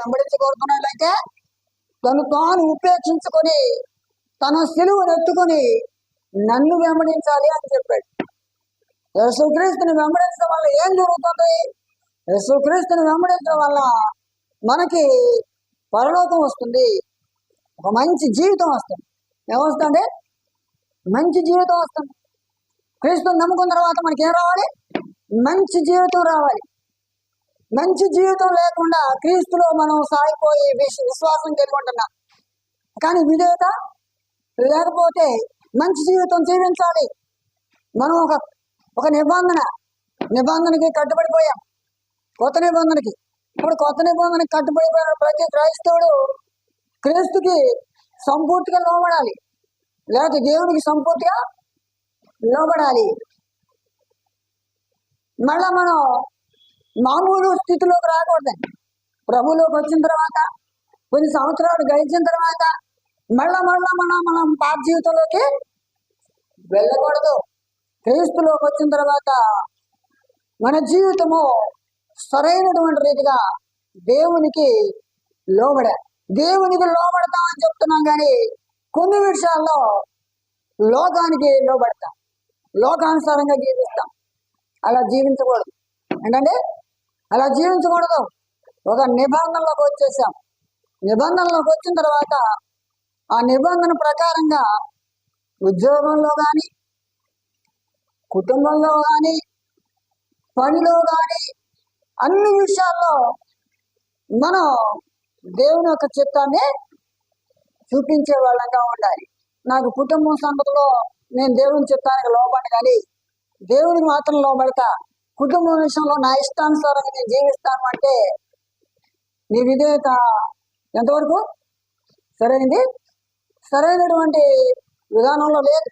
వెంబడించగోరుతున్నట్లయితే తను తాను ఉపేక్షించుకొని తన సిలువను ఎత్తుకొని నన్ను వెంబడించాలి అని చెప్పాడు. యేసుక్రీస్తుని వెంబడించడం వల్ల ఏం జరుగుతుంది? యేసుక్రీస్తుని వెంబడించడం వల్ల మనకి పరలోకం వస్తుంది. ఒక మంచి జీవితం వస్తుంది. ఏమొస్తుంది మంచి జీవితం వస్తుంది. క్రీస్తుని నమ్ముకున్న తర్వాత మనకి ఏం రావాలి? మంచి జీవితం రావాలి. మంచి జీవితం లేకుండా క్రీస్తులో మనం సాగిపోయి విశ్వాసం కలిగి ఉంటున్నాం. కానీ విధేయత లేకపోతే మంచి జీవితం జీవించాలి. మనం ఒక ఒక నిబంధన నిబంధనకి కట్టుబడిపోయాం. కొత్త నిబంధనకి ఇప్పుడు కొత్త నిబంధనకి కట్టుబడిపోయిన ప్రతి క్రైస్తవుడు క్రీస్తుకి సంపూర్తిగా లోబడాలి. లేకపోతే దేవుడికి సంపూర్తిగా లోబడాలి. మళ్ళా మనం మామూలు స్థితిలోకి రాకూడదండి ప్రభులోకి వచ్చిన తర్వాత కొన్ని సంవత్సరాలు గడిచిన తర్వాత మళ్ళా మళ్ళా మనం మనం పాప జీవితంలోకి వెళ్ళకూడదు. క్రీస్తులోకి వచ్చిన తర్వాత మన జీవితము సరైనటువంటి రీతిగా దేవునికి లోబడ దేవునికి లోబడతామని చెప్తున్నాం కానీ కొన్ని విషయాల్లో లోకానికి లోబడతాం. లోకానుసారంగా జీవిస్తాం. అలా జీవించకూడదు. ఏంటంటే అలా జీవించకూడదు. ఒక నిబంధనలోకి వచ్చేసాం. నిబంధనలోకి వచ్చిన తర్వాత ఆ నిబంధన ప్రకారంగా ఉద్యోగంలో కానీ కుటుంబంలో కానీ పనిలో కానీ అన్ని విషయాల్లో మనం దేవుని యొక్క చిత్తాన్ని చూపించే వాళ్ళంగా ఉండాలి. నాకు కుటుంబం సంగతిలో నేను దేవుని చిత్తానికి లోబడి కానీ దేవునికి మాత్రం లోబడతా. కుటుంబం విషయంలో నా ఇష్టానుసారంగా నేను జీవిస్తాను అంటే నీ విధేయత ఎంతవరకు? సరైనది? సరైనటువంటి విధానంలో లేదు.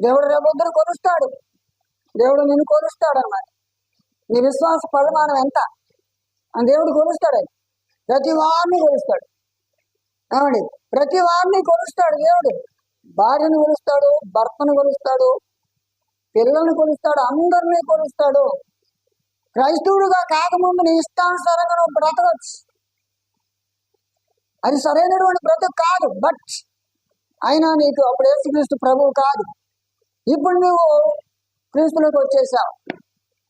దేవుడు రేపొద్దున కొలుస్తాడు. దేవుడు నిన్ను కొలుస్తాడు అన్నమాట నీ విశ్వాస పరిమాణం ఎంత? అని దేవుడు కొలుస్తాడు ప్రతి వారిని కొలుస్తాడు. ఏమండి? ప్రతి వారిని కొలుస్తాడు దేవుడు. భార్యను కొలుస్తాడు భర్తను కొలుస్తాడు పిల్లల్ని కొలుస్తాడు అందరినీ కొలుస్తాడు. క్రైస్తవుడుగా కాకముందు నీ ఇష్టానుసారంగా నువ్వు బ్రతకచ్చు. అది సరైనటువంటి బ్రతుకు కాదు బట్ అయినా నీకు అప్పుడు యేసుక్రీస్తు ప్రభువు కాదు. ఇప్పుడు నువ్వు క్రీస్తులోకి వచ్చేసావు.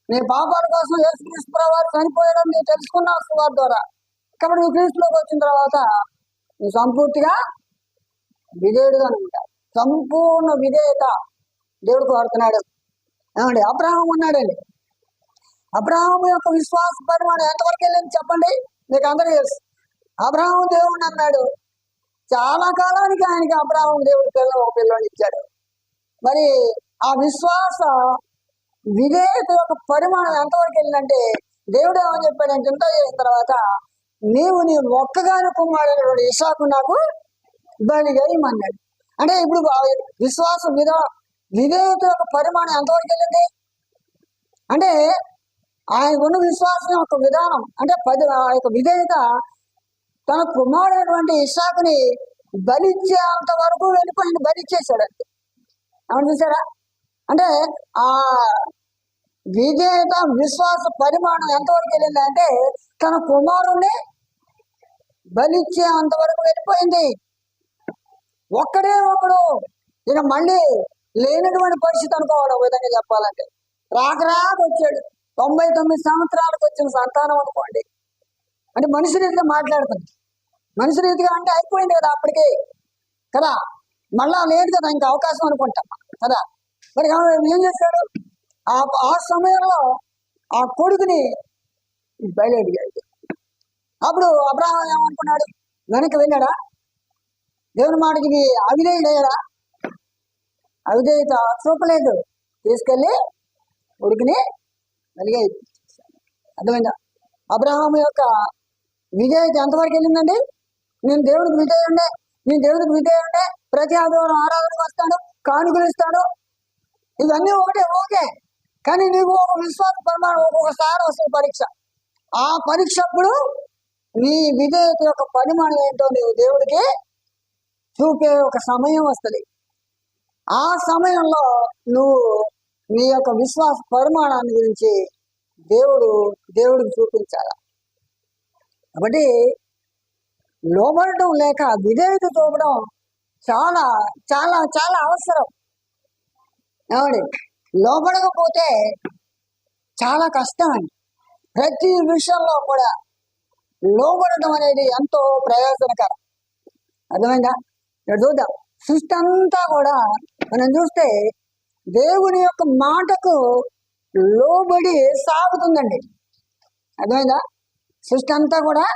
నీ పాపాల కోసం యేసుక్రీస్తు ప్రభు చనిపోయడం నీవు తెలుసుకున్నావు సువార్ ద్వారా. కాబట్టి నువ్వు క్రీస్తులోకి వచ్చిన తర్వాత నువ్వు సంపూర్తిగా విధేయుడుగా ఉంటావు సంపూర్ణ విధేయత దేవుడు కోరుతున్నాడు. ఏమండి? అబ్రహం ఉన్నాడండి. అబ్రహాం యొక్క విశ్వాస పరిమాణం ఎంతవరకు వెళ్ళింది చెప్పండి? మీకు అందరూ తెలుసు. అబ్రహాం దేవుడు అన్నాడు. చాలా కాలానికి ఆయనకి అబ్రహాం దేవుడు పిల్ల ఒక పిల్లని ఇచ్చాడు. మరి ఆ విశ్వాస విధేయత యొక్క పరిమాణం ఎంతవరకు వెళ్ళిందంటే దేవుడు ఏమని చెప్పాడంటే ఇంత చేసిన తర్వాత నీవు నీ ఒక్కగాని కుమారుడు ఇషాకు నాకు బలిగా ఇమ్మన్నాడు అంటే ఇప్పుడు ఆ విశ్వాస విధ విధేయత యొక్క పరిమాణం ఎంతవరకు వెళ్ళింది? అంటే ఆయనకున్న ఉన్న విశ్వాసం యొక్క విధానం అంటే పది ఆ యొక్క విధేయత తన కుమారుడైనటువంటి ఇషాకుని బలిచ్చేంత వరకు వెళ్ళిపోయింది బలిచ్చేసాడు అంతే ఏమని చూసారా అంటే ఆ విధేయత విశ్వాస పరిమాణం ఎంతవరకు వెళ్ళింది అంటే తన కుమారుణ్ణి బలిచ్చే అంతవరకు వెళ్ళిపోయింది. ఒక్కడే ఒకడు. ఇక మళ్ళీ లేనటువంటి పరిస్థితి అనుకోవాలి ఒక విధంగా చెప్పాలంటే. రాక రాక వచ్చాడు. తొంభై తొమ్మిది సంవత్సరాలకు వచ్చిన సంతానం అనుకోండి. అంటే మనిషి రీతిగా మాట్లాడుతుంది మనిషి రీతిగా అంటే అయిపోయింది కదా అప్పటికే. కదా? మళ్ళా లేదు కదా ఇంకా అవకాశం అనుకుంటాం కదా? మరి ఏం చేశాడు? ఆ ఆ సమయంలో ఆ కొడుకుని బయలుదేరిగాడు అప్పుడు అబ్రాహం ఏమనుకున్నాడు? వెనక్కి వెళ్ళాడా? దేవుని మాటకి ఇది అవిధేయుడయ్యాడా అవిధేయత చూపలేదు తీసుకెళ్ళి ఉడికిని వెలిగే అర్థమైందా? అబ్రహాం యొక్క విజయత ఎంతవరకు వెళ్ళిందండి? నేను దేవుడికి విధేయుండే నేను దేవుడికి విధేయుండే ప్రతి ఆదివారం ఆరాధనకు వస్తాడు కానుకలు ఇస్తాడు ఇవన్నీ ఒకటే ఓకే. కానీ నీకు ఒక విశ్వాస ప్రమాణం ఒక్కొక్కసారి వస్తుంది పరీక్ష. ఆ పరీక్ష అప్పుడు నీ విధేయత యొక్క పరిమాణం ఏంటో నీవు దేవుడికి చూపే ఒక సమయం వస్తుంది. ఆ సమయంలో నువ్వు నీ యొక్క విశ్వాస పరిమాణాన్ని గురించి దేవుడు దేవుడికి చూపించాలి? కాబట్టి లోబడటం లేక విధేయత చూపడం చాలా చాలా చాలా అవసరం. ఏమండి? లోబడకపోతే చాలా కష్టం అండి. ప్రతి విషయంలో కూడా లోబడటం అనేది ఎంతో ప్రయోజనకరం. అర్థమైందా? ఇక్కడ చూద్దాం. సృష్టి అంతా కూడా మనం చూస్తే దేవుని యొక్క మాటకు లోబడి సాగుతుందండి. అర్థమైందా? సృష్టి అంతా కూడా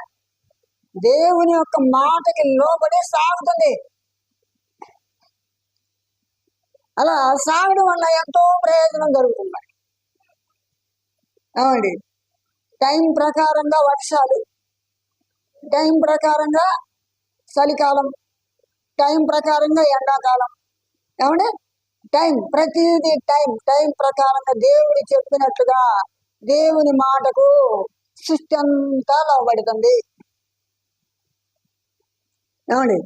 దేవుని యొక్క మాటకి లోబడి సాగుతుంది. అలా సాగడం వల్ల ఎంతో ప్రయోజనం జరుగుతుంది ఏమండి టైం ప్రకారంగా వర్షాలు టైం ప్రకారంగా చలికాలం టైం ప్రకారంగా ఎండాకాలం ఏమండి టైం ప్రతిదీ టైం టైం ప్రకారంగా దేవుడు చెప్పినట్లుగా దేవుని మాటకు సృష్టి అంతా లోబడుతుంది. ఏమండి?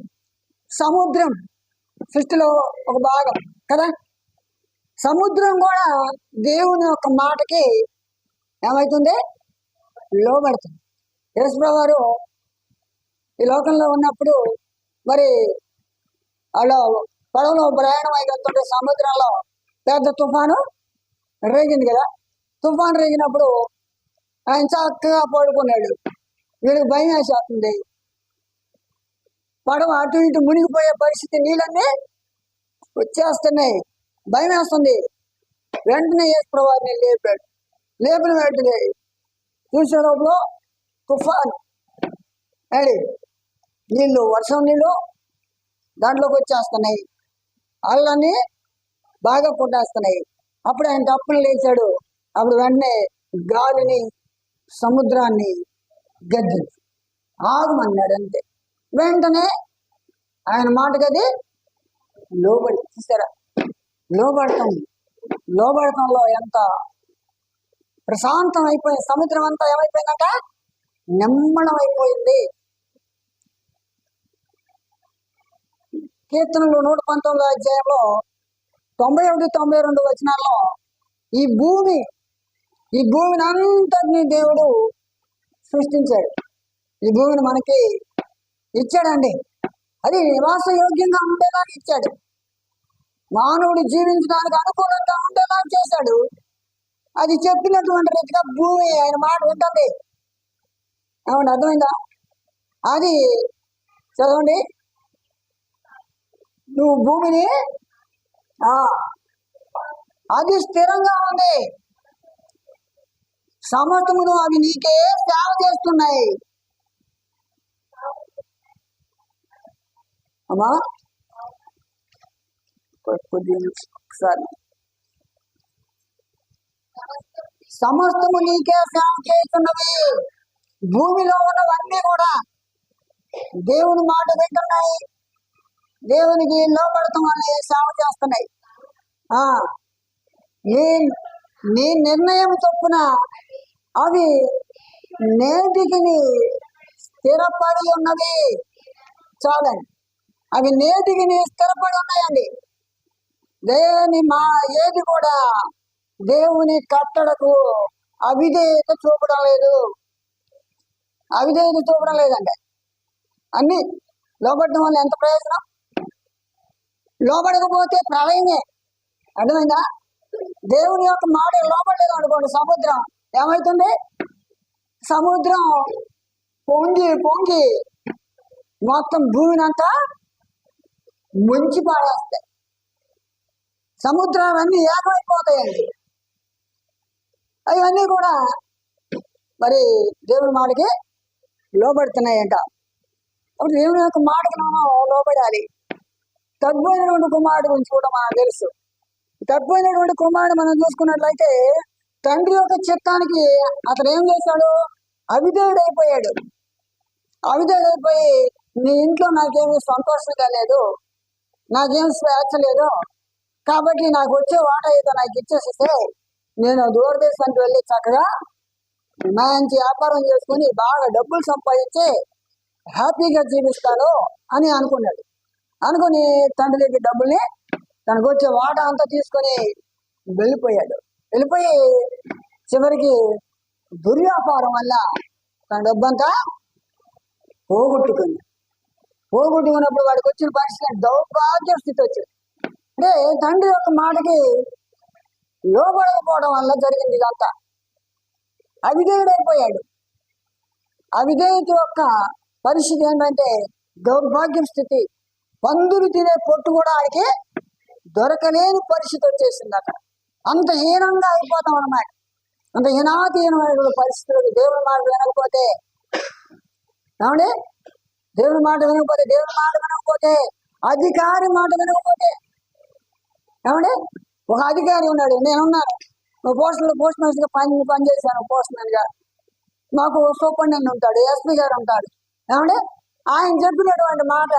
సముద్రం సృష్టిలో ఒక భాగం కదా? సముద్రం కూడా దేవుని యొక్క మాటకి ఏమవుతుంది లోబడుతుంది. యేసుప్రభు ఈ లోకంలో ఉన్నప్పుడు మరి అలా పడవలో ప్రయాణం అయి సముద్రంలో పెద్ద తుఫాను రేగింది కదా. తుఫాను రేగినప్పుడు ఆయన చక్కగా పడుకున్నాడు. వీడికి భయం వేసేస్తుంది. పడవ అటు ఇటు మునిగిపోయే పరిస్థితి నీళ్ళన్నీ వచ్చేస్తున్నాయి. భయం వేస్తుంది. వెంటనే యేసుప్రభుని లేపాడు. లేపిన వెంటనే చూసే లోపల తుఫాన్. అండి నీళ్ళు వర్షం నీళ్ళు దాంట్లోకి వచ్చేస్తున్నాయి. వాళ్ళని బాగా కొట్టేస్తున్నాయి. అప్పుడు ఆయన తప్పులు లేచాడు అప్పుడు వెంటనే గాలిని సముద్రాన్ని గద్ది ఆగమన్నాడు అంతే. వెంటనే ఆయన మాటకది లోబడి చూసారా లోబడటం లోబడటంలో ఎంత ప్రశాంతం అయిపోయింది సముద్రం అంతా ఏమైపోయిందంట? నిమ్మడం అయిపోయింది కీర్తనలు నూట పంతొమ్మిదో అధ్యాయంలో తొంభై ఒకటి తొంభై రెండు వచనాల్లో ఈ భూమి ఈ భూమిని అంతటినీ దేవుడు సృష్టించాడు. ఈ భూమిని మనకి ఇచ్చాడండి. అది నివాస యోగ్యంగా ఉండేలా ఇచ్చాడు. మానవుడు జీవించడానికి అనుకూలంగా ఉండేలా చేశాడు. అది చెప్పినటువంటి రీతిగా భూమి ఆయన మాట ఉంటుంది ఏమండి అర్థమైందా? అది చదవండి. నువ్వు భూమిని ఆ అది స్థిరంగా ఉంది. సమస్తమును అవి నీకే సేవ చేస్తున్నాయి. అమ్మా ఒకసారి. సమస్తము నీకే సేవ చేస్తున్నవి భూమిలో ఉన్నవన్నీ కూడా దేవుని మాట వింటున్నాయి. దేవునికి లోపడటం వల్ల సేవ చేస్తున్నాయి. ఆ నీ నీ నిర్ణయం చొప్పున అవి నేటికి స్థిరపడి ఉన్నవి చాలండి. అవి నేటికి స్థిరపడి ఉన్నాయండి. దేని మా ఏది కూడా దేవుని కట్టడకు అవిధేయత చూపడం లేదు. అవిధేయత చూపడం లేదండి. అన్ని లోపడటం వల్ల ఎంత ప్రయోజనం? లోబడకపోతే ప్రళయమే. అర్థమైందా? దేవుని యొక్క మాట లోపడలేదు అనుకోండి సముద్రం. ఏమవుతుంది సముద్రం పొంగి పొంగి మొత్తం భూమిని అంతా ముంచి పాడేస్తాయి సముద్రాలన్నీ ఏకమైపోతాయండి. అవన్నీ కూడా మరి దేవుని మాటకి లోబడుతున్నాయంట. అప్పుడు దేవుని యొక్క మాటకి మనం లోబడాలి. తగ్గిపోయినటువంటి కుమారుడు గురించి కూడా మనకు తెలుసు. తగ్గిపోయినటువంటి కుమారుడు మనం చూసుకున్నట్లయితే తండ్రి యొక్క చిత్తానికి అతను ఏం చేశాడు? అవిధేయుడైపోయాడు. అవిధేయుడైపోయి నీ ఇంట్లో నాకేమీ సంతోషంగా లేదు నాకేం స్వేచ్ఛ లేదు కాబట్టి నాకు వచ్చే వాట అయితే నాకు ఇచ్చేసిస్తే నేను దూరదేశానికి వెళ్ళి చక్కగా మంచి వ్యాపారం చేసుకుని బాగా డబ్బులు సంపాదించి హ్యాపీగా జీవిస్తాను అని అనుకున్నాడు. అనుకుని తండ్రి దగ్గర డబ్బుల్ని తనకు వచ్చే వాటా అంతా తీసుకొని వెళ్ళిపోయాడు. వెళ్ళిపోయి చివరికి దుర్వ్యాపారం వల్ల తన డబ్బంతా పోగొట్టుకుంది. పోగొట్టుకున్నప్పుడు వాడికి వచ్చిన పరిస్థితి దౌర్భాగ్య స్థితి వచ్చింది. అంటే తండ్రి యొక్క మాటకి లోపడకపోవడం వల్ల జరిగింది ఇదంతా. అవిధేయుడైపోయాడు అవిధేయత యొక్క పరిస్థితి ఏంటంటే దౌర్భాగ్యం స్థితి. పందులు తినే పొట్టు కూడా ఆడికి దొరకలేని పరిస్థితి వచ్చేసింది అక్కడ అంత హీనంగా అయిపోతాం అన్నమాట. అంత హీనాతీనమైన పరిస్థితులకు దేవుని మాట వినకపోతే ఏమండి? దేవుని మాట వినకపోతే దేవుని మాట వినకపోతే అధికారి మాట వినకపోతే ఏమండి? ఒక అధికారి ఉన్నాడు నేనున్నాను ఒక పోస్టులో పోస్ట్ మ్యాన్ పని పనిచేశాను పోస్ట్ మ్యాన్గా మాకు సూపరింటెండెంట్ ఉంటాడు ఎస్పీ గారు ఉంటాడు. ఏమండి? ఆయన చెప్పినటువంటి మాట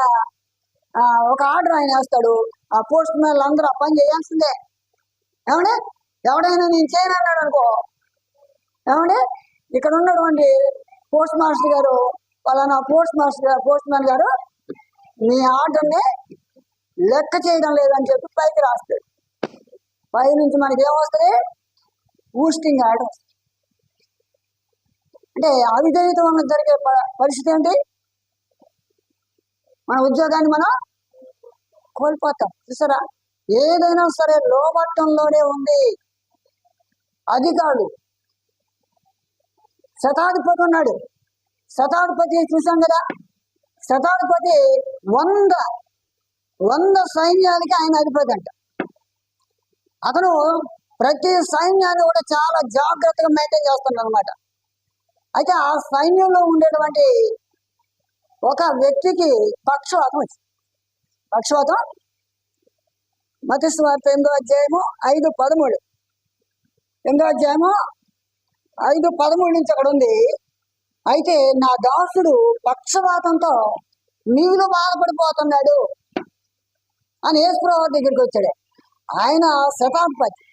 ఒక ఆర్డర్ ఆయన వేస్తాడు. ఆ పోస్ట్ మ్యాన్లు అందరూ ఆ పని చేయాల్సిందే. ఏమండి? ఎవడైనా నేను చేయను అన్నాడు అనుకో. ఏమండి? ఇక్కడ ఉన్నటువంటి పోస్ట్ మాస్టర్ గారు పలానా పోస్ట్ మాస్టర్ గారు పోస్ట్ మ్యాన్ గారు మీ ఆర్డర్ని లెక్క చేయడం లేదని చెప్పి పైకి రాస్తాడు. పై నుంచి మనకి ఏమొస్తుంది బూస్టింగ్ ఆర్డర్. అంటే అవిధేయత వల్ల జరిగే పరిస్థితి ఏంటి? మన ఉద్యోగాన్ని మనం కోల్పోతాం. చూసారా? ఏదైనా సరే లోబట్టంలోనే ఉంది. అధికారులు శతాధిపతి ఉన్నాడు. శతాధిపతి చూసాం కదా? శతాధిపతి వంద వంద సైన్యాలకి ఆయన అధిపతి అంట. అతను ప్రతి సైన్యాన్ని కూడా చాలా జాగ్రత్తగా మెయింటైన్ చేస్తున్నాడు అనమాట అయితే ఆ సైన్యంలో ఉండేటువంటి ఒక వ్యక్తికి పక్షవాతం వచ్చింది పక్షవాతం? మతస్వార్త ఎనిమిదో అధ్యాయము ఐదు పదమూడు. ఎనిమిదో అధ్యాయము ఐదు పదమూడు నుంచి అక్కడ ఉంది. అయితే నా దాసుడు పక్షవాతంతో నీళ్ళు బాధపడిపోతున్నాడు అని యేసుప్రభు దగ్గరికి వచ్చాడు. ఆయన శతాధిపతి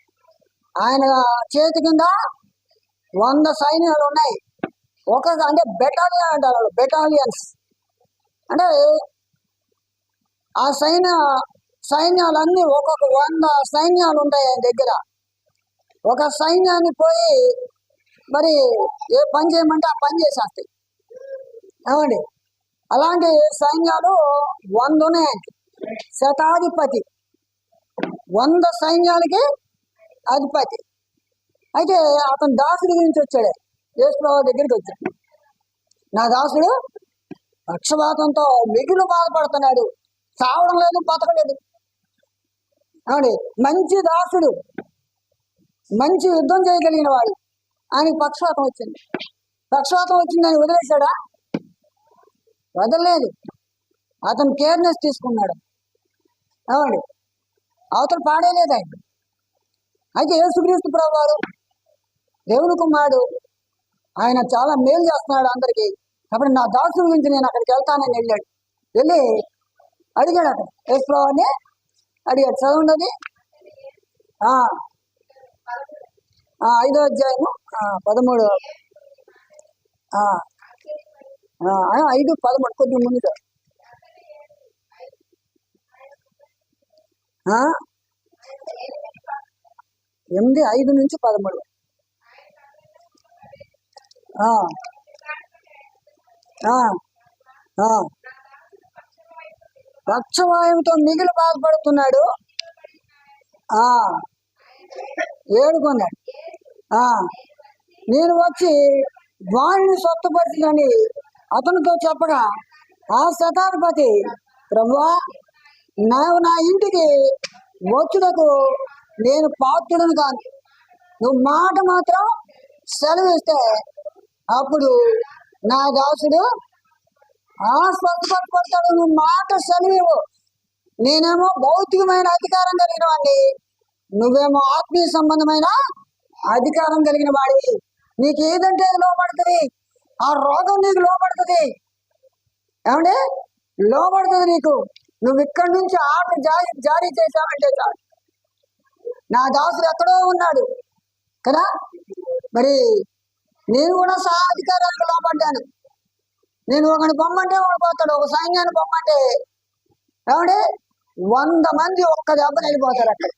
ఆయన చేతి కింద వంద సైన్యాలు ఉన్నాయి. ఒక అంటే బెటాలియన్ అంటారు బెటాలియన్స్. అంటే ఆ సైన్య సైన్యాలన్నీ ఒక్కొక్క వంద సైన్యాలు ఉంటాయి ఆయన దగ్గర. ఒక సైన్యాన్ని పోయి మరి ఏ పని చేయమంటే ఆ పని చేసేస్తాయి. ఏమండి? అలాంటి సైన్యాలు వంద ఉన్నాయి శతాధిపతి. వంద సైన్యాలకి అధిపతి. అయితే అతను దాసుడి గురించి వచ్చాడు. యేసుప్రభు దగ్గరికి వచ్చాడు. నా దాసుడు పక్షపాతంతో మిగులు బాధపడుతున్నాడు చావడం లేదు బతకలేదు. అవునండి మంచి దాసుడు మంచి యుద్ధం చేయగలిగిన వాడు. ఆయనకి పక్షపాతం వచ్చింది. పక్షపాతం వచ్చిందని వదిలేశాడా? వదలలేదు. అతను కేర్నెస్ తీసుకున్నాడు. అవునండి అవతల పాడేలేదు ఆయన. అయితే యేసుక్రీస్తు ప్రభువారు దేవుని కుమారుడు ఆయన చాలా మేలు చేస్తున్నాడు అందరికి. కాబట్టి నా దాసుల గురించి నేను అక్కడికి వెళ్తానని వెళ్ళాడు. వెళ్ళి అడిగాడు అక్కడ యేసు అని అడిగాడు. చదవండి అది ఆ, ఐదో అధ్యాయము ఆ, పదమూడు. ఆ, ఐదు పదమూడు కొద్ది ముందుగా. ఆ? ఎనిమిది ఐదు నుంచి పదమూడు. ఆ. పక్షవాయువుతో మిగిలి బాధపడుతున్నాడు. ఆ. ఏడుకున్నాడు ఆ. నేను వచ్చి వాణిని స్వస్థపరిచిందని అతనితో చెప్పగా ఆ శతాధిపతి ప్రభువా నాకు నా ఇంటికి వచ్చుటకు నేను పాత్రుడను కాను. నువ్వు మాట మాత్రం సెలవిస్తే అప్పుడు నా దాసుడు ఆ స్వస్థపడతాడు నువ్వు మాట సెలవు. నేనేమో భౌతికమైన అధికారం కలిగిన వాడిని నువ్వేమో ఆత్మీయ సంబంధమైన అధికారం కలిగిన వాడివి నీకు ఏదంటే అది లోపడుతుంది ఆ రోగం నీకు లోపడుతుంది ఏమండి? లోపడుతుంది నీకు. నువ్వు ఇక్కడి నుంచి ఆర్డర్ జారీ జారీ చేశావంటే చాలు. నా దాసుడు ఎక్కడో ఉన్నాడు. కదా? మరి నేను కూడా సహా అధికారానికి లోపడ్డాను నేను ఒకని బొమ్మంటే ఒకడు పోతాడు ఒక సైన్యాన్ని బొమ్మంటే ఏమంటే వంద మంది ఒక్క దెబ్బ వెళ్ళిపోతారు అక్కడ.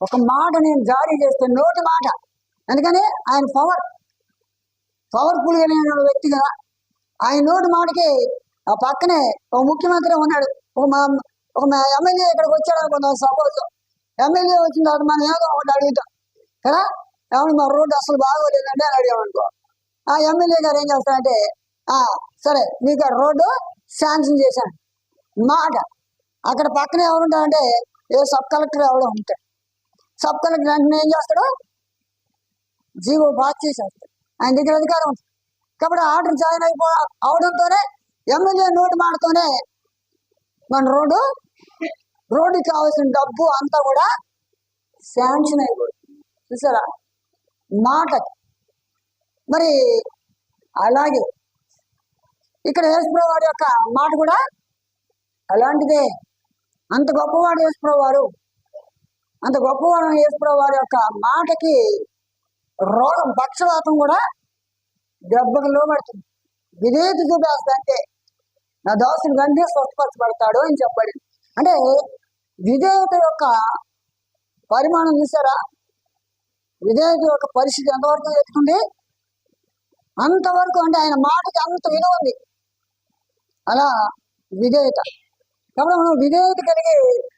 ఒక మాట నేను జారీ చేస్తే నోటి మాట. అందుకని ఆయన పవర్ పవర్ఫుల్ కలిగిన వ్యక్తి కదా. ఆయన నోటి మాటకి ఆ పక్కనే ఒక ముఖ్యమంత్రి ఉన్నాడు. ఒక మా ఒక మా ఎమ్మెల్యే ఇక్కడికి వచ్చాడు అనుకుందాం సపోజ్. ఎమ్మెల్యే వచ్చిన తర్వాత మనం ఏదో ఒకటి అడుగుతాం కదా? ఏమన్నా మా రోడ్డు అసలు బాగోలేదంటే అని అడిగామనుకో ఆ ఎమ్మెల్యే గారు ఏం చేస్తారంటే ఆ సరే మీకు ఆ రోడ్డు శాంక్షన్ చేశాను. మాట. అక్కడ పక్కనే ఎవరుంటారంటే ఏ సబ్ కలెక్టర్ ఎవడో ఉంటాడు సబ్ కలెక్టర్ వెంటనే ఏం చేస్తాడు? జీవో పాస్ చేసేస్తాడు. ఆయన దగ్గర అధికారం ఉంటుంది. కాబట్టి ఆర్డర్ జాయిన్ అయిపో అవడంతోనే ఎమ్మెల్యే నోటు మాటతోనే మన రోడ్డు రోడ్డుకి కావాల్సిన డబ్బు అంతా కూడా శాంక్షన్ అయిపోతుంది. చూసారా? మాట. మరి అలాగే ఇక్కడ యేసుప్రభు వారి యొక్క మాట కూడా అలాంటిదే. అంత గొప్పవాడు యేసుప్రభు వారు అంత గొప్పవాడు యేసుప్రభు వారి యొక్క మాటకి రోగం పక్షవాతం కూడా దెబ్బకు లోబడుతుంది. విధేయత చూపేస్తా అంటే నా దోసులు వెంటనే స్వస్థపరచబడతాడు అని చెప్పాడు. అంటే విధేయత యొక్క పరిమాణం చూసారా? విధేయుడు యొక్క పరిస్థితి ఎంతవరకు ఎత్తుకుంది అంతవరకు అంటే ఆయన మాటకి అంత విలువ ఉంది. అలా విధేయత. కాబట్టి మనం విధేయత కలిగి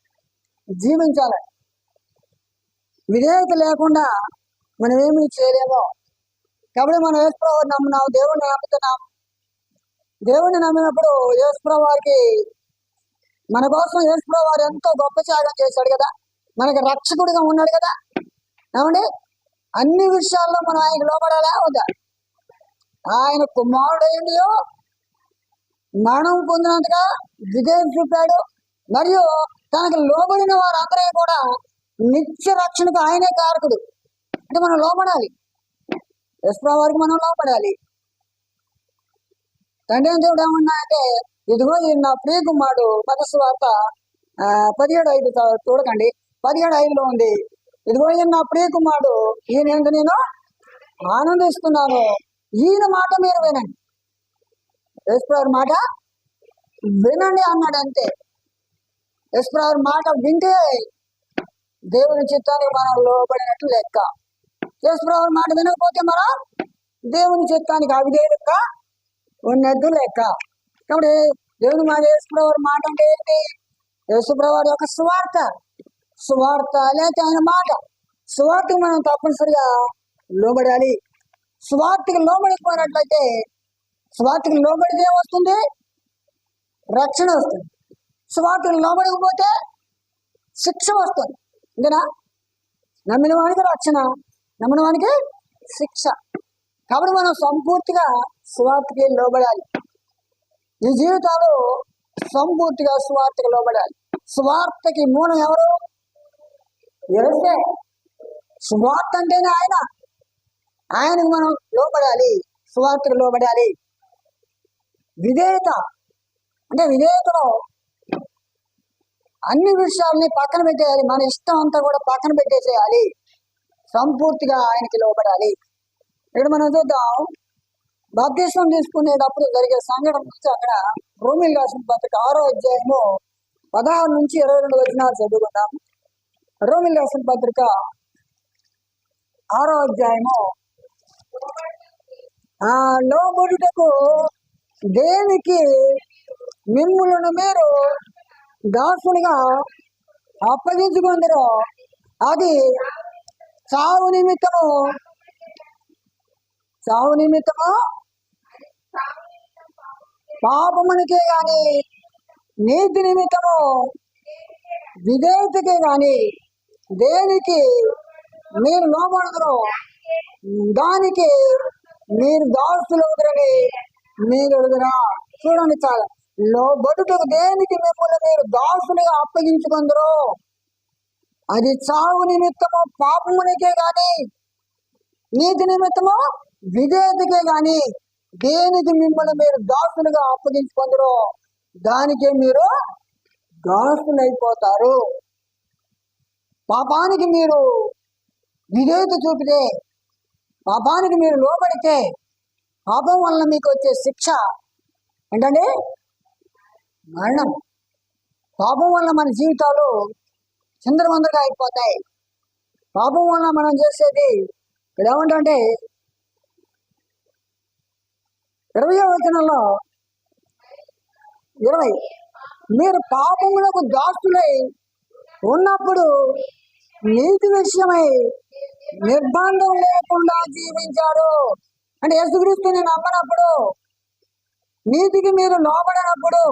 జీవించాలి. విధేయత లేకుండా మనం ఏమీ చేయలేము. కాబట్టి మనం యేసుప్రభు నమ్మున్నాం దేవుడిని నమ్ముతున్నాం. దేవుడిని నమ్మినప్పుడు యేసుప్రభు వారికి మన కోసం యేసుప్రభు వారు ఎంతో గొప్ప త్యాగం చేశాడు కదా. మనకి రక్షకుడిగా ఉన్నాడు కదా. ఏమండి? అన్ని విషయాల్లో మనం ఆయనకు లోపడాలా వద్దా ఆయన కుమారుడైండియో మరణం పొందినంతగా విజయం చూపాడు. మరియు తనకు లోబడిన వారందరూ కూడా నిత్య రక్షణకు ఆయనే కారకుడు. అంటే మనం లోపడాలి యశ్వరావు వారికి మనం లోపడాలి తండ్రి దేవుడు ఏమన్నాయంటే ఇదిగో ఈ నా ప్రియ కుమారుడు మతస్సు వార్త పదిహేడు ఐదు చూడకండి పదిహేడు ఐదులో ఉంది ఇదిగో ఈయన నా ప్రియ ఈయన ఏంటి నేను? ఆనందిస్తున్నాను. ఈయన మాట మీరు వినండి. యశ్వరావు మాట వినండి అన్నాడు అంతే. యశ్వరావు మాట వింటే దేవుని చిత్తానికి మనం లోబడినట్లు లెక్క. యశ్వరావు మాట వినకపోతే మనం దేవుని చిత్తానికి అవిధేయులుగా ఉన్నట్టు లెక్క. కాబట్టి దేవుని మాట యేసుప్రభు మాట అంటే ఏంటి? యేసుప్రభు యొక్క స్వార్థ సువార్త లేక ఆయన మాట. సువార్తకి మనం తప్పనిసరిగా లోబడాలి. సువార్తకి లోబడిపోయినట్లయితే సువార్తకి లోబడితే వస్తుంది? రక్షణ వస్తుంది. సువార్తకి లోబడకపోతే శిక్ష వస్తుంది. ఇంకనా? నమ్మిన వానికి రక్షణ నమ్మిన వానికి శిక్ష. కాబట్టి మనం సంపూర్తిగా సువార్తకి లోబడాలి. ఈ జీవితాలు సంపూర్తిగా సువార్తకి లోబడాలి. సువార్తకి మూలం ఎవరు? వ్యవస్థే సువార్త అంటేనే ఆయన. ఆయనకు మనం లోపడాలి సువార్తకు లోపడాలి విధేయత. అంటే విధేయతలో అన్ని విషయాల్ని పక్కన పెట్టేయాలి. మన ఇష్టం అంతా కూడా పక్కన పెట్టేసేయాలి. సంపూర్తిగా ఆయనకి లోబడాలి. ఇక్కడ మనం చూద్దాం. బాప్తిస్వం తీసుకునేటప్పుడు జరిగే సంఘటన నుంచి అక్కడ రోమిల్ రాసిన పత్రిక ఆరో అధ్యాయము పదహారు నుంచి ఇరవై రెండు వచనాలు చదువుకుందాం. రోమిల్ రాసిన పత్రిక ఆరో అధ్యాయము. ఆ లోబడుటకు దేనికి మిమ్ములను మీరు దాసులుగా అప్పగించుకుందరో. అది చావు నిమిత్తము. చావు నిమిత్తము. పాపమునికే కానీ నీతి నిమిత్తము. విధేయతకే కానీ దేనికి మీరు లోబడదురో? దానికి మీరు దాసులవుదరని మీరు అడుగురా. చూడండి చాలా. లోబడుటకు దేనికి మిమ్మల్ని మీరు దాసులుగా అప్పగించుకుందరు? అది చావు నిమిత్తము పాపమునికే గాని నీతి నిమిత్తము విధేయతకే గాని దేనికి మిమ్మల్ని మీరు దాసులుగా అప్పగించుకుందరు? దానికే మీరు దాసులైపోతారు. పాపానికి మీరు విధేయత చూపితే పాపానికి మీరు లోబడితే పాపం వలన మీకు వచ్చే శిక్ష ఏంటంటే మరణం. పాపం వల్ల మన జీవితాలు చిందరవందరగా అయిపోతాయి. పాపం వల్ల మనం చేసేది ఇక్కడ ఏమంటే ఇరవై వచనంలో ఇరవై మీరు పాపములకు దాస్తులై ఉన్నప్పుడు నీతి విషయమై నిర్బంధం లేకుండా జీవించాడు. అంటే యేసుక్రీస్తుని నమ్మనప్పుడు నీతికి మీరు లోబడినప్పుడు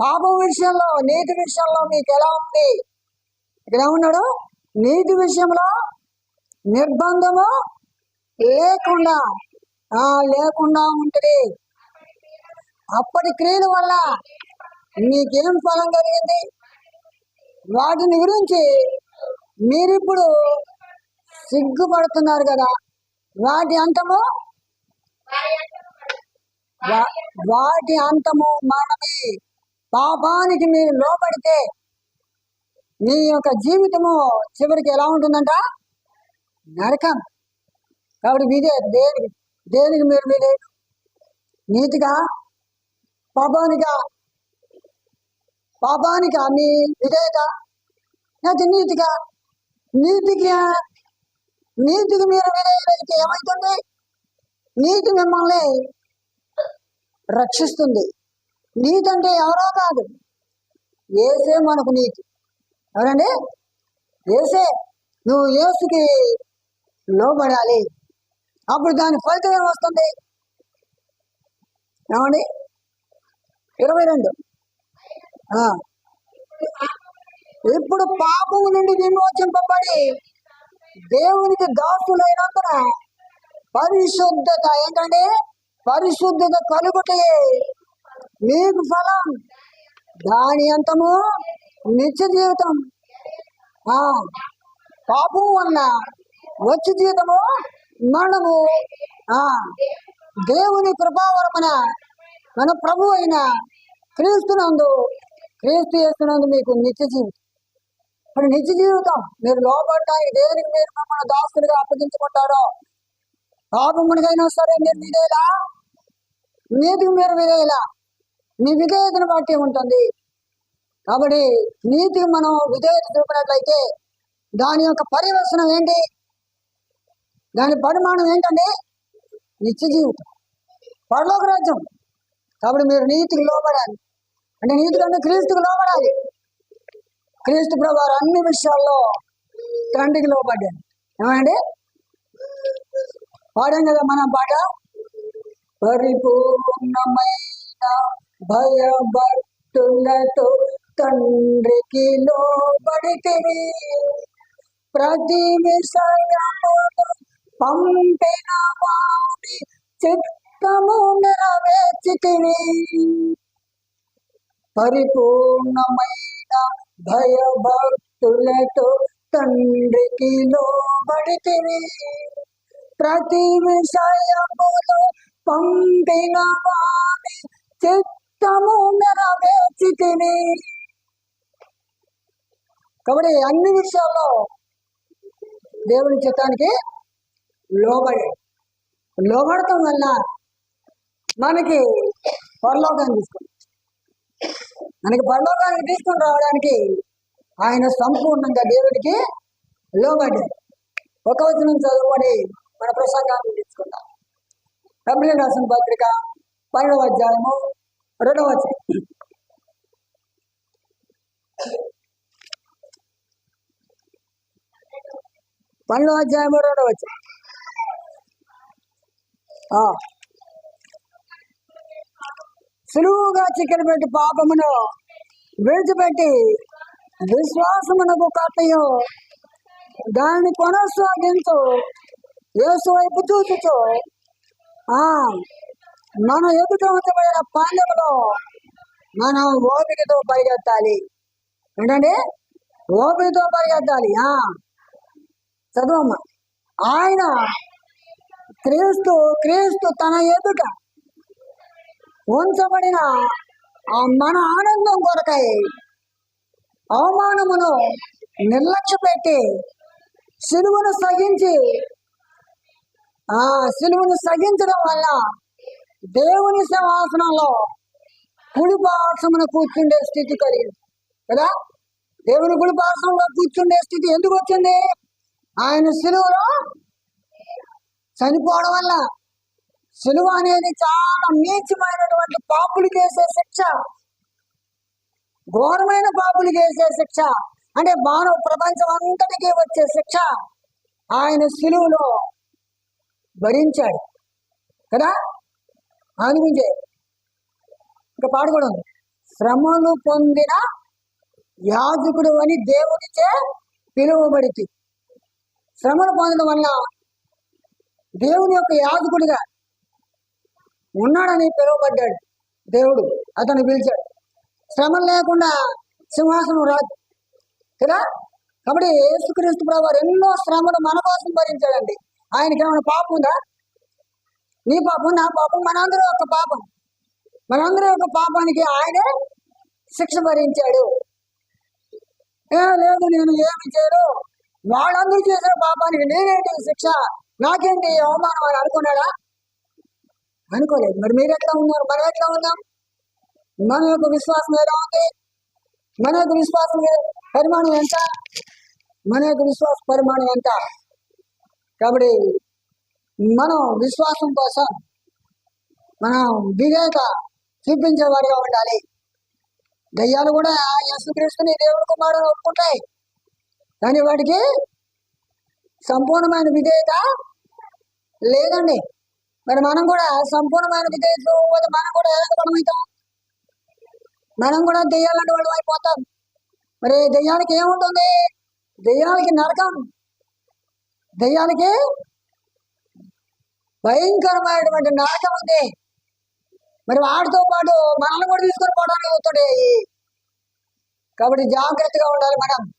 పాపం విషయంలో నీతి విషయంలో మీకు ఎలా ఉంది? ఇక్కడ ఏమన్నాడు? నీతి విషయంలో నిర్బంధము లేకుండా ఆ లేకుండా ఉంటుంది. అప్పటి క్రియల వల్ల మీకేం ఫలం కలిగింది? వాటిని గురించి మీరిప్పుడు సిగ్గుపడుతున్నారు కదా. వాటి అంతము వా- వాటి అంతము మనమే పాపానికి మీరు లోపడితే మీ యొక్క జీవితము చివరికి ఎలా ఉంటుందంట? నరకం. కాబట్టి మీదే దేనికి దేనికి మీరు మీదే నీతిగా పాపానిగా పాపానికా నీ విధేయత లేకపోతే నీతిగా నీతికి నీతికి మీరు విధేయులైతే ఏమవుతుంది నీతి మిమ్మల్ని రక్షిస్తుంది. నీతి అంటే ఎవరో కాదు. ఏసే మనకు నీతి. ఎవరండి ఏసే. నువ్వు ఏసుకి లోబడాలి. అప్పుడు దాని ఫలితం ఏమొస్తుంది? ఏమండి? ఇరవై రెండు. ఇప్పుడు పాపము నుండి విమోచింపబడి దేవునికి దాసులైనందున పరిశుద్ధత ఏంటంటే పరిశుద్ధత కలుగుటే మీకు ఫలం దాని అంతము నిత్య జీవితం. ఆ. పాపం వల్ల వచ్చి జీవితము మనము ఆ. దేవుని కృపావరమున మన ప్రభు అయిన క్రీస్తునందు క్రీస్తు చేస్తున్నందుకు మీకు నిత్య జీవితం. మరి నిత్య జీవితం మీరు లోపడటానికి దేనికి మీరు మమ్మల్ని దాస్తులుగా అప్పగించుకుంటారో? పాపమునికైనా సరే మీరు విధేలా? నీతికి మీరు విధేలా? మీ విధేయతను బట్టి ఉంటుంది. కాబట్టి నీతికి మనం విధేయత చూపినట్లయితే దాని యొక్క పరివర్తనం ఏంటి? దాని పరిమాణం ఏంటండి? నిత్య జీవితం. పరలోక రాజ్యం. కాబట్టి మీరు నీతికి లోబడాలి. అంటే నీతిలోనే క్రీస్తుకు లోబడాలి. క్రీస్తు ప్రభావం అన్ని విషయాల్లో తండ్రికి లోబడ్డాడు. ఏమండి? పాడాం కదా మనం పాట? పరిపూర్ణమైన భయభక్తులతో తండ్రికి లోబడితే ప్రతి విషయమును పంపిన వాడి చిత్తము నెరవేర్చితివి. పరిపూర్ణమైన భయభక్తులతో తండ్రికి లోబడితివి ప్రతి విషయములో పంపిన వారి చిత్తము నెరవేర్చితివి కాబట్టి అన్ని విషయాల్లో దేవుని చిత్తానికి లోబడి. లోబడటం వల్ల మనకి పరలోకాన్ని తీసుకుంటాం మనకి పరలోకానికి తీసుకొని రావడానికి ఆయన సంపూర్ణంగా దేవుడికి లోబడ్డాడు. ఒక వచనం చదువుకొని మన ప్రసంగాన్ని తీసుకుందాం. కంపెనీ రాసిన పత్రిక పన్నెండవ అధ్యాయము రెండవ పన్నెండవ అధ్యాయము రెండవ ఆ. సులువుగా చికెన్ పెట్టి పాపమును విడిచిపెట్టి విశ్వాసమునకు కట్టయు దాన్ని కొనసాగించు. యేసు వైపు చూచుచు. ఆ మన ఎదుట ఉంచబడిన పాండవులో మనం ఓపికతో పరిగెత్తాలి. ఏంటంటే ఓపికతో పరిగెత్తాలి. ఆ చదువమ్మ. ఆయన క్రీస్తు క్రీస్తు తన ఎదుట ఉంచబడిన ఆ మన ఆనందం కొరకై అవమానమును నిర్లక్ష్య పెట్టి సిలువను సగించి ఆ సిలువను సగించడం వల్ల దేవుని సింహాసనంలో కుడి పార్శ్వమున కూర్చుండే స్థితి కలిగింది. కదా? దేవుని కుడి పార్శ్వంలో కూర్చుండే స్థితి ఎందుకు వచ్చింది? ఆయన సిలువలో చనిపోవడం వల్ల సులువ అనేది చాలా నీచమైనటువంటి పాపులు చేసే శిక్ష. ఘోరమైన పాపులు చేసే శిక్ష. అంటే మానవ ప్రపంచం అంతటికీ వచ్చే శిక్ష ఆయన సులువులో భరించాడు. కదా? అందుకుంటే ఇంకా పాట కూడా ఉంది. శ్రమను పొందిన యాజకుడు అని దేవుడిచే పిలువబడితే. శ్రమను పొందడం వల్ల దేవుని యొక్క యాజకుడిగా ఉన్నాడని పిలువబడ్డాడు. దేవుడు అతను పిలిచాడు. శ్రమ లేకుండా సింహాసనం రాదు కదా? కాబట్టి యేసుక్రీస్తు ప్రభు ఎన్నో శ్రమలు మన కోసం భరించాడండి. ఆయనకి ఏమైనా పాపం ఉందా? నీ పాపం నా పాపం మనందరూ ఒక పాపం. మనందరూ ఒక పాపానికి ఆయనే శిక్ష భరించాడు. ఏ లేదు నేను ఏమి చేయను. వాళ్ళందరూ చేసిన పాపానికి నేనేంటి శిక్ష? నాకేంటి అవమానం అని అనుకున్నాడా? అనుకోలేదు. మరి మీరు ఎట్లా ఉన్నారు? మనం ఎట్లా ఉన్నాం? మన యొక్క విశ్వాసం ఎలా ఉంది? మన యొక్క విశ్వాసం పరిమాణం ఎంత? మన యొక్క విశ్వాస పరిమాణం ఎంత? కాబట్టి మనం విశ్వాసం కోసం మనం వివేక చూపించేవాడిగా ఉండాలి. దయ్యాలు కూడా యేసుక్రీస్తుని దేవుడి కుమారుడు ఒప్పుకుంటాయి. కానీ వాటికి సంపూర్ణమైన విధేయత లేదండి. మరి మనం కూడా సంపూర్ణమైన విధేయత మనం కూడా ఏదైనా మనం కూడా దెయ్యాలంటే వాళ్ళు అయిపోతాం. మరి దెయ్యానికి ఏముంటుంది? దెయ్యాలకి నరకం. దెయ్యానికి భయంకరమైనటువంటి నరకం ఉంది. మరి వాటితో పాటు మనల్ని కూడా తీసుకొని పోవడానికి వస్తుండే కాబట్టి జాగ్రత్తగా ఉండాలి మనం.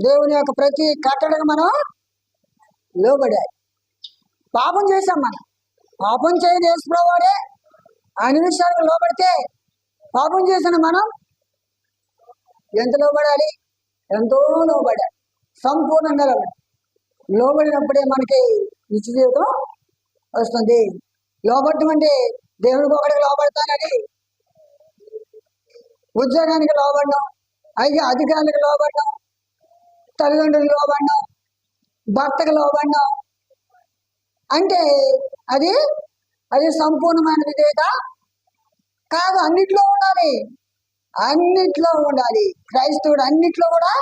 దేవుని యొక్క ప్రతి కట్టడకు మనం లోబడాలి. పాపం చేశాం మనం. పాపం చేయని యేసుప్రభుడే ఆ విషయాలకు లోబడితే పాపం చేసిన మనం ఎంత లోబడాలి? ఎంతో లోబడాలి. సంపూర్ణంగా లోబడాలి. లోబడినప్పుడే మనకి నిత్య జీవితం వస్తుంది. లోబడటం అంటే దేవుడికి ఒకటికి లోబడతానని. ఉద్యోగానికి లోబడడం అయితే అధికారులకు లోబడడం తల్లిదండ్రులకు లోబడడం భర్తకు లోబడడం అంటే అది అది సంపూర్ణమైన విధేయత కాదు అన్నిట్లో ఉండాలి. అన్నిట్లో ఉండాలి. క్రైస్తవుడు అన్నిట్లో కూడా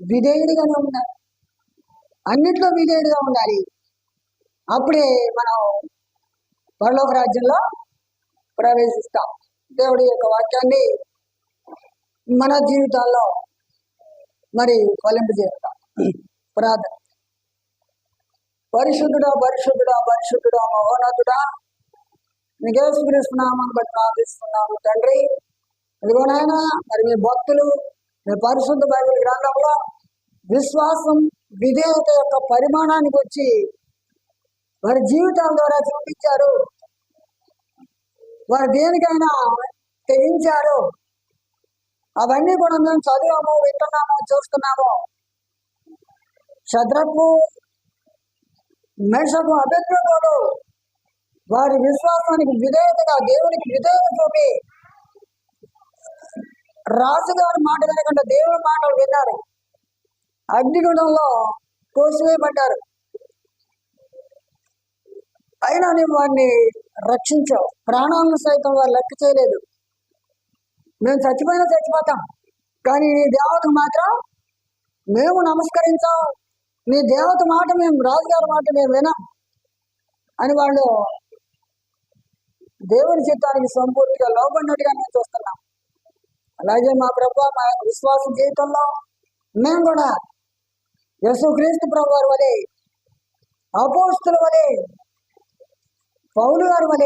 విధేయుడిగానే ఉండాలి. అన్నిట్లో విధేయుడిగా ఉండాలి. అప్పుడే మనం పరలోక రాజ్యంలో ప్రవేశిస్తాం. దేవుడి యొక్క వాక్యాన్ని మన జీవితాల్లో మరి ఫలింపజేస్తాం ప్రార్థన. పరిశుద్ధుడా పరిశుద్ధుడా పరిశుద్ధుడా మహోన్నతుడా. నిగేసుకరిస్తున్నామని బట్టి ప్రార్థిస్తున్నాము తండ్రి. ఇదిగోనైనా మరి మీ భక్తులు మీ పరిశుద్ధ బైబిల్ గ్రంథంలో విశ్వాసం విధేయత యొక్క పరిమాణానికి వచ్చి వారి జీవితాల ద్వారా చూపించారు. వారు దేనికైనా తెగించారు. అవన్నీ కూడా మేము చదివాము వింటున్నాము చూస్తున్నాము. శద్రకు మేషకు అభిజ్ఞతలు వారి విశ్వాసానికి విధేయతగా దేవునికి విధేయత చూపి రాజుగారి మాట వినకుండా దేవుని మాటలు విన్నారు. అగ్నిగుణంలో కోసివేయబడ్డారు. అయినా నువ్వు వారిని రక్షించావు. ప్రాణాలను సైతం వారు లెక్క చేయలేదు. మేము చచ్చిపోయినా చచ్చిపోతాం. కానీ నీ దేవతకు మాత్రం మేము నమస్కరించాం. మీ దేవత మాట మేము రాజుగారి మాట మేము వినాం అని వాళ్ళు దేవుని చిత్తానికి సంపూర్తిగా లోబడినట్టుగా మేము చూస్తున్నాం. అలాగే మా ప్రభు మా విశ్వాస జీవితంలో మేము కూడా యశుక్రీస్తు ప్రభు వారి వలె అపోస్తుల వలె పౌలు గారి వలె